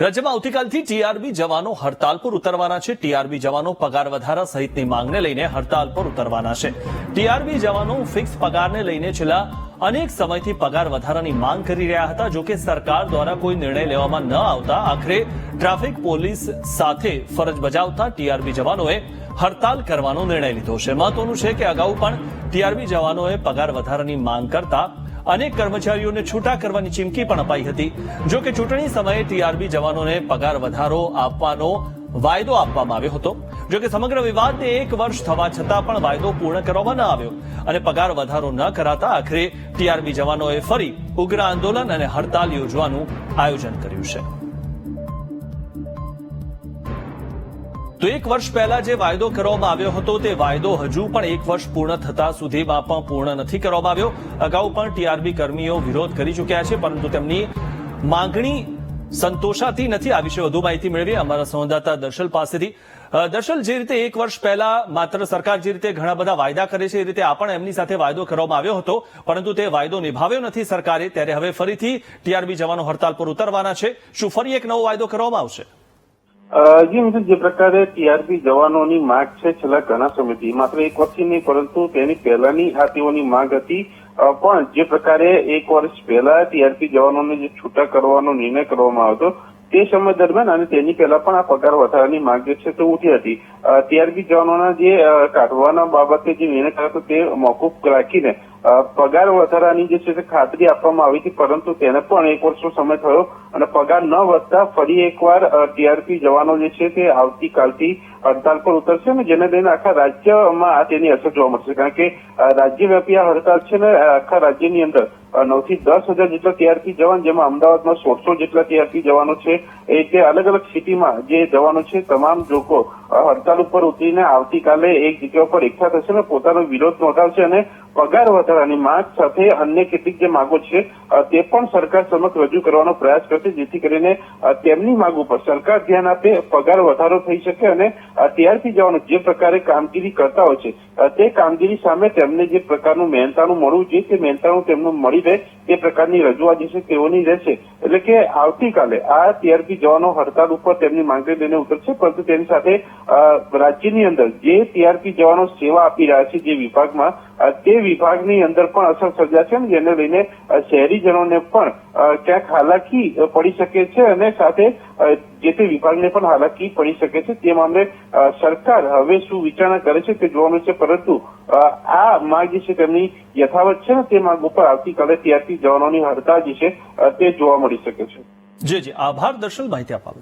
રાજ્યમાં આવતીકાલથી ટીઆરબી જવાનો હડતાલ પર ઉતરવાના છે. ટીઆરબી જવાનો પગાર વધારા સહિતની માંગને લઈને હડતાલ પર ઉતરવાના છે. ટીઆરબી જવાનો ફિક્સ પગારને લઈને છેલ્લા અનેક સમયથી પગાર વધારાની માંગ કરી રહ્યા હતા. જો કે સરકાર દ્વારા કોઈ નિર્ણય લેવામાં ન આવતા આખરે ટ્રાફિક પોલીસ સાથે ફરજ બજાવતા ટીઆરબી જવાનોએ હડતાલ કરવાનો નિર્ણય લીધો છે. મહત્વનું છે કે અગાઉ પણ ટીઆરબી જવાનોએ પગાર વધારાની માંગ કરતા અનેક કર્મચારીઓને છૂટા કરવાની ચીમકી પણ અપાઈ હતી. જો કે ચૂંટણી સમયે ટીઆરબી જવાનોને પગાર વધારો આપવાનો વાયદો આપવામાં આવ્યો હતો. જો કે સમગ્ર વિવાદને એક વર્ષ થવા છતાં પણ વાયદો પૂર્ણ કરવામાં ન આવ્યો અને પગાર વધારો ન કરાતા આખરે ટીઆરબી જવાનોએ ફરી ઉગ્ર આંદોલન અને હડતાલ યોજવાનું આયોજન કર્યું છે. તો એક વર્ષ પહેલા જે વાયદો કરવામાં આવ્યો હતો, તે વાયદો હજુ પણ એક વર્ષ પૂર્ણ થતા સુધીમાં પણ પૂર્ણ નથી કરવામાં આવ્યો. અગાઉ પણ ટીઆરબી કર્મીઓ વિરોધ કરી ચૂક્યા છે, પરંતુ તેમની માંગણી સંતોષાતી નથી. આ વિશે વધુ માહિતી મેળવી અમારા સંવાદદાતા દર્શલ પાસેથી. દર્શલ, જે રીતે એક વર્ષ પહેલા માત્ર સરકાર જે રીતે ઘણા બધા વાયદા કરે છે, એ રીતે આ પણ એમની સાથે વાયદો કરવામાં આવ્યો હતો, પરંતુ તે વાયદો નિભાવ્યો નથી સરકારે. ત્યારે હવે ફરીથી ટીઆરબી જવાનો હડતાલ પર ઉતરવાના છે. શું ફરી એક નવો વાયદો કરવામાં આવશે? જી મિત્ર જે પ્રકારે ટીઆરપી જવાનોની માંગ છે, છેલ્લા ઘણા સમયથી, માત્ર એક વર્ષથી નહીં, પરંતુ તેની પહેલાની આ તેઓની માંગ હતી. પણ જે પ્રકારે એક વર્ષ પહેલા ટીઆરપી જવાનોને જે છૂટા કરવાનો નિર્ણય કરવામાં આવ્યો તે સમય દરમિયાન અને તેની પહેલા પણ આ પગાર વધારાની માંગ જે છે તે ઉઠી હતી. ટીઆરપી જવાનોના જે કાઢવાના બાબતે જે નિર્ણય કર્યો હતો તે મોકૂફ રાખીને પગાર વધારાની જે છે ખાતરી આપવામાં આવી હતી, પરંતુ તેને પણ એક વર્ષનો સમય થયો અને પગાર ન વધતા ફરી એકવાર ટીઆરપી જવાનો જે છે તે આવતીકાલથી હડતાલ પર ઉતરશે અને જેને લઈને આખા રાજ્યમાં આ તેની અસર જોવા મળશે. કારણ કે રાજ્યવ્યાપી આ હડતાલ છે ને આખા રાજ્યની અંદર નવથી દસ હજાર જેટલા ટીઆરપી જવાન, જેમાં અમદાવાદમાં સોળસો જેટલા ટીઆરપી જવાનો છે, એ તે અલગ અલગ સિટીમાં જે જવાનો છે, તમામ લોકો હડતાલ ઉપર ઉતરીને આવતીકાલે એક જગ્યા ઉપર એકઠા થશે અને પોતાનો વિરોધ નોંધાવશે અને પગાર વધારાની માંગ સાથે અન્ય કેટલીક જે માંગો છે તે પણ સરકાર સમક્ષ રજૂ કરવાનો પ્રયાસ કરશે, જેથી કરીને તેમની માંગ ઉપર સરકાર ધ્યાન આપે, પગાર વધારો થઈ શકે અને ત્યારથી જવાનો જે પ્રકારે કામગીરી કરતા હોય છે તે કામગીરી સામે તેમને જે પ્રકારનું મહેનતાનું મળવું જોઈએ, તે મહેનતાનું તેમનું મળી રહે, તે પ્રકારની રજૂઆત જે છે તેઓની રહેશે. એટલે કે આવતીકાલે આ ટીઆરપી જવાનો હડતાલ ઉપર તેમની માંગણી લઈને ઉતરશે, પરંતુ તેની સાથે રાજ્યની અંદર જે ટીઆરપી જવાનો સેવા આપી રહ્યા છે જે વિભાગમાં તે વિભાગની અંદર પણ અસર સર્જાશે અને જેને લઈને શહેરીજનોને પણ ક્યાંક હાલાકી પડી શકે છે અને સાથે જે તે વિભાગને પણ હાલાકી પડી શકે છે. તે મામલે સરકાર હવે શું વિચારણા કરે છે તે જોવાનું છે, પરંતુ આ માંગ જે છે તેમની યથાવત છે ને તે માંગ ઉપર આવતીકાલે ત્યારથી જવાનોની હડતાલ જે છે તે જોવા મળી શકે છે. જી જી. આભાર દર્શલ માહિતી આપવા